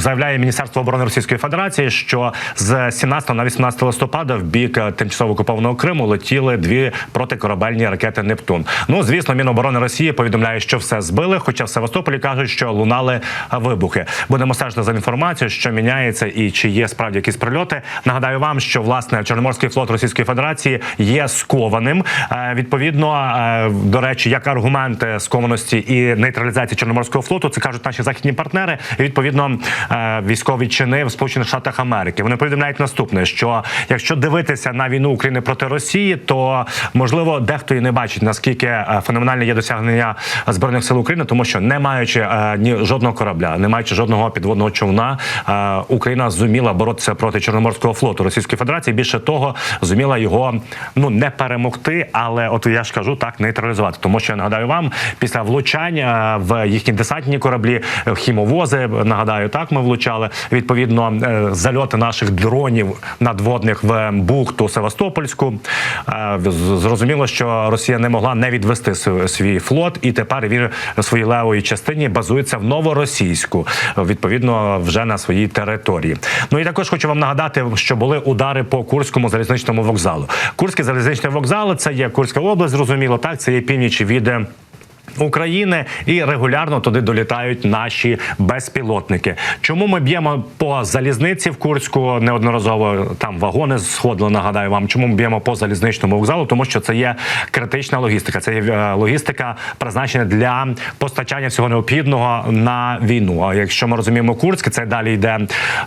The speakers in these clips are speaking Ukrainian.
Заявляє Міністерство оборони Російської Федерації, що з 17 на 18 листопада в бік е, тимчасово окупованого Криму летіли дві протикорабельні ракети Нептун. Ну звісно, Міноборони Росії повідомляє, що все збили. Хоча в Севастополі кажуть, що лунали вибухи. Будемо стежити за інформацією, що міняється і чи є справді якісь прильоти. Нагадаю вам, що власне Чорноморський флот Російської Федерації є скованим. Е, Відповідно, е, до речі, як аргументи скованості і нейтралізації Чорноморського флоту, це кажуть наші західні партнери. І відповідно е, військові чини в Сполучених Штатах Америки. Вони повідомляють наступне: що якщо дивитися на війну України проти Росії, то можливо дехто і не бачить наскільки е, феноменальне є досягнення збройних сил України, тому що не маючи е, ні жодного корабля, не маючи жодного підводного човна, е, Україна зуміла боротися проти Чорноморського флоту Російської Федерації. Більше того, зуміла його ну не перемогти, але от я ж кажу так нейтралізувати. Тому що я нагадаю вам, після влучання в їхні десантні кораблі, е, хімовози, нагадаю, так ми влучали. Відповідно, е, зальоти наших дронів надводних в бухту Севастопольську. Е, Зрозуміло, що Росія не могла не відвести свій флот, і тепер він своїй левої частині базується в новоросійську, відповідно, вже на своїй території. Ну і також хочу вам нагадати, що були удари по Курському залізничному вокзалу. Курський залізничний вокзал це є Курська область, зрозуміло, так це є північ від. України і регулярно туди долітають наші безпілотники. Чому ми б'ємо по залізниці в Курську? Неодноразово там вагони сходили. Нагадаю вам, чому ми б'ємо по залізничному вокзалу? Тому що це є критична логістика. Це є е, логістика призначена для постачання всього необхідного на війну. А якщо ми розуміємо Курськ, це далі йде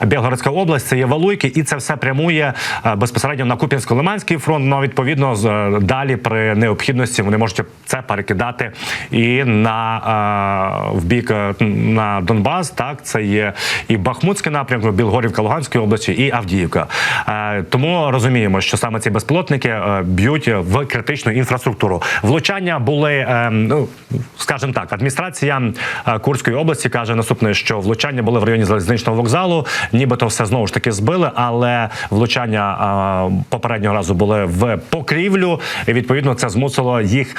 Білгородська область, це є Валуйки, і це все прямує е, безпосередньо на Куп'янсько-Лиманський фронт. Ну відповідно е, далі при необхідності вони можуть це перекидати і на в бік е, на Донбас. Так це є і Бахмутський напрямок, Білгорівка Луганської області, і Авдіївка. Е, тому розуміємо, що саме ці безпілотники е, б'ють в критичну інфраструктуру. Влучання були, ну скажімо так, адміністрація Курської області каже наступне, що влучання були в районі залізничного вокзалу, нібито все знову ж таки збили, але влучання попереднього разу були в покрівлю. І відповідно це змусило їх.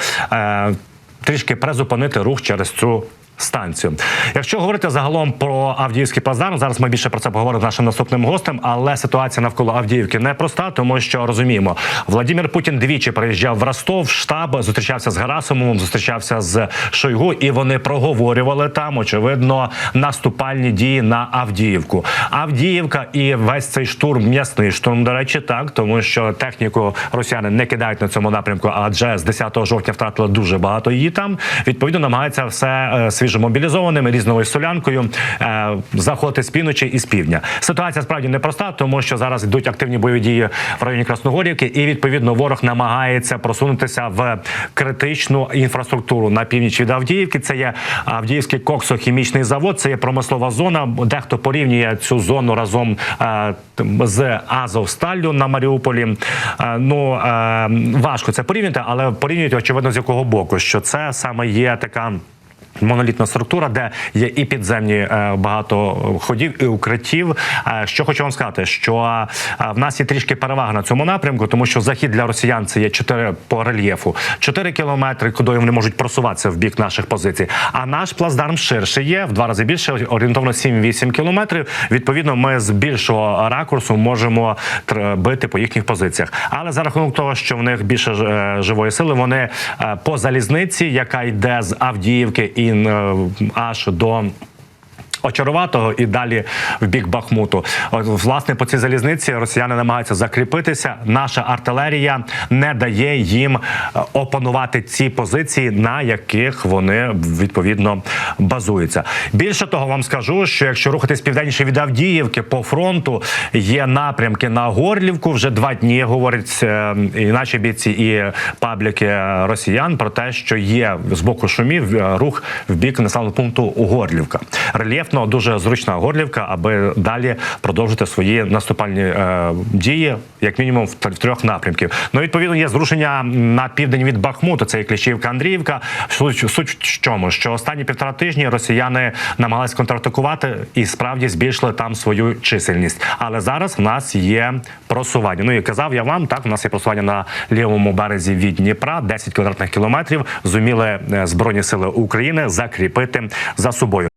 Трішки призупинити рух через цю. Станцію, якщо говорити загалом про Авдіївський плацдарм, зараз ми більше про це поговоримо з нашим наступним гостем. Але ситуація навколо Авдіївки непроста, тому що розуміємо, Владимир Путін двічі приїжджав в Ростов, штаб зустрічався з Герасимовим, зустрічався з Шойгу, і вони проговорювали там, очевидно, наступальні дії на Авдіївку. Авдіївка і весь цей штурм, м'ясний штурм, до речі, так тому що техніку росіяни не кидають на цьому напрямку, адже з 10 жовтня втратили дуже багато її там. Відповідно, намагаються все е, свіжомобілізованими різною солянкою е, заходити з півночі і з півдня. Ситуація справді непроста, тому що зараз йдуть активні бойові дії в районі Красногорівки, і відповідно ворог намагається просунутися в критичну інфраструктуру на північ від Авдіївки. Це є Авдіївський коксохімічний завод, це є промислова зона. Дехто порівнює цю зону разом е, з Азовсталлю на Маріуполі. Е, ну важко це порівняти, але порівнюють очевидно з якого боку, що це саме є така. Монолітна структура, де є і підземні е, багато ходів, і укриттів. Е, Що хочу вам сказати, що е, в нас є трішки перевага на цьому напрямку, тому що захід для росіян це є 4 по рельєфу, 4 кілометри, куди вони можуть просуватися в бік наших позицій. А наш плацдарм ширше є в два рази більше, орієнтовно 7-8 кілометрів. Відповідно, ми з більшого ракурсу можемо бити по їхніх позиціях. Але за рахунок того, що в них більше живої сили, вони по залізниці, яка йде з Авдіївки і е, аж до. Очаруватого і далі в бік Бахмуту. Власне, по цій залізниці росіяни намагаються закріпитися. Наша артилерія не дає їм е, опанувати ці позиції, на яких вони відповідно базуються. Більше того, вам скажу, що якщо рухатись південніше від Авдіївки по фронту, є напрямки на Горлівку. Вже два дні говорять е, і наші бійці, і пабліки росіян про те, що є з боку шумів е, рух в бік населеного пункту Горлівка. Рельєф дійсно дуже зручна горлівка, аби далі продовжити свої наступальні е, дії, як мінімум в в трьох напрямків. Ну відповідно є зрушення на південь від Бахмуту. Це і Кліщівка, Андріївка. Суть, суть в чому, що останні півтора тижні росіяни намагалися контратакувати і справді збільшили там свою чисельність. Але зараз в нас є просування. Ну і казав я вам, так у нас є просування на лівому березі від Дніпра, 10 квадратних кілометрів. Зуміли е, збройні сили України закріпити за собою.